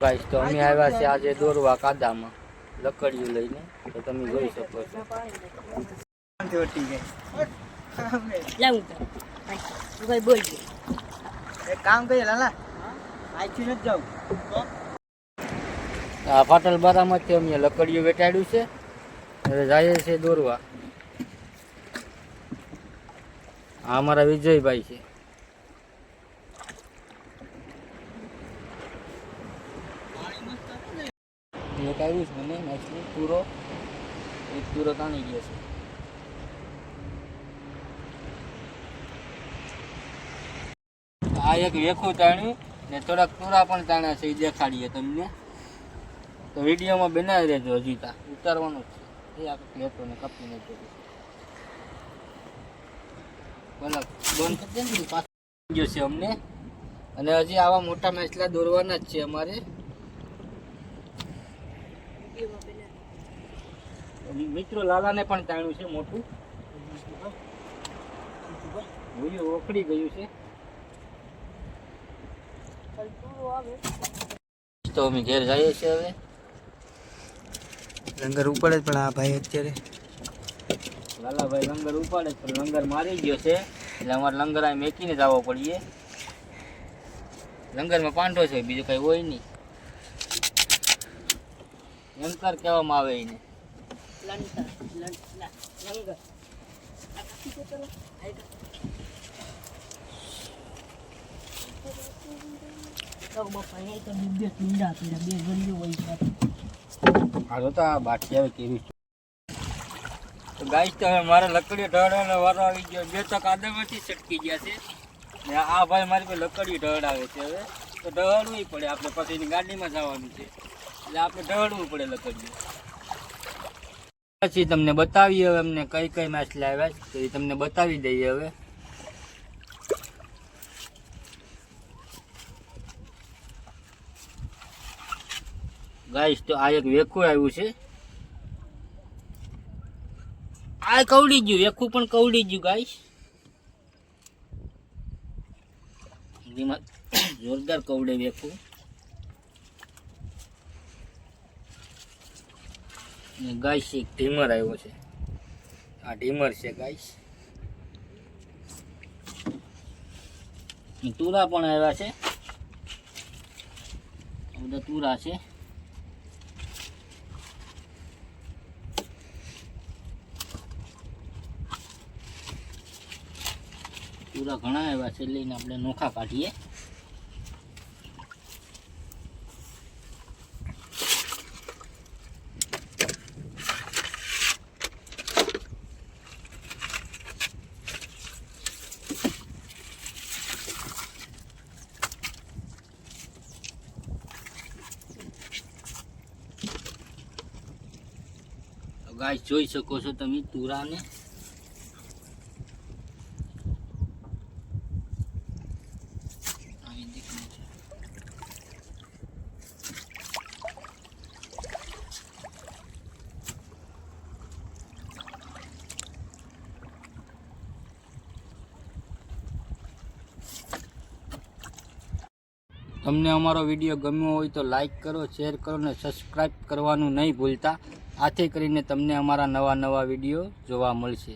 Guys તો અમે આવ્યા છે આજે દોરવા કાદામાં લકડીયું લઈને તો તમે જોઈ શકો છો. આ પાટલ બારામાંથી અમે લકડીયું વેટાડ્યું છે. હવે જઈએ છે દોરવા. આ અમારા વિજયભાઈ છે એક આવ્યું છે મને મેચનું પૂરો. એક પૂરો તાણી ગયો છે. આ એક વેખું તાણ્યું ને થોડાક પૂરા પણ તાણ્યા છે, એ દેખાડીએ તમને. તો વિડીયોમાં બનાવી રહેજો હજી તા. ઉતારવાનું છે. એ આપણે લેતો ને કાપી નાખજો બોલો બંધ કરી દે ગયો છે અમને. અને હજી આવા મોટા મેચલા દોરવાના જ છે અમારે. મિત્રો લાલાને પણ તાણ્યું છે મોટું. ભૂયું ઓખડી ગયું છે. તો અમે ઘેર જઈએ છીએ હવે. લંગર ઉપાડે જ પણ આ ભાઈ અત્યારે. લાલાભાઈ લંગર ઉપાડે છે પણ લંગર મારી ગયો છે. એટલે અમારે લંગર આ મેકીને જ આવવો પડીએ. લંગરમાં પાંડો છે બીજું કઈ હોય નહીં. લંકર કહેવામાં આવે એને. ગાઈસ તો હવે મારે લકડી ઢળવાનો વારો આવી ગયો બે તો કાદવમાંથી છટકી ગયા છે ને આ ભાઈ મારી પાસે લકડી ઢળાવે છે હવે તો ઢળવું પડે આપણે પછી ગાડીમાં જવાનું છે એટલે આપણે ઢળવું પડે લકડી પછી તમને બતાવીએ હવે અમને કઈ કઈ માછ લાવ્યા છે એ તમને બતાવી દઈએ હવે. ગાઈસ તો આ એક વેખું આવ્યું છે. આ કવડી ગયું વેખું પણ કવડી ગયું ગાઈસ જોરદાર કવડે વેખું ને ગાઈસ એક ઢીમર આવ્યો છે. આ ઢીમર છે ગાઈસ તુરા પણ આવ્યા છે. બધા તુરા છે. પૂરા ઘણા એવા છે, લઈને આપણે નોખા કાઢીએ. ગાય જોઈ શકો છો તમે તુરાને આવી દેખાય છે તમને અમારો વીડિયો ગમ્યો હોય તો લાઈક કરો શેર કરો અને સબસ્ક્રાઈબ કરવાનું નહીં ભૂલતા. આથી કરીને તમને અમારા નવા નવા વીડિયો જોવા મળશે.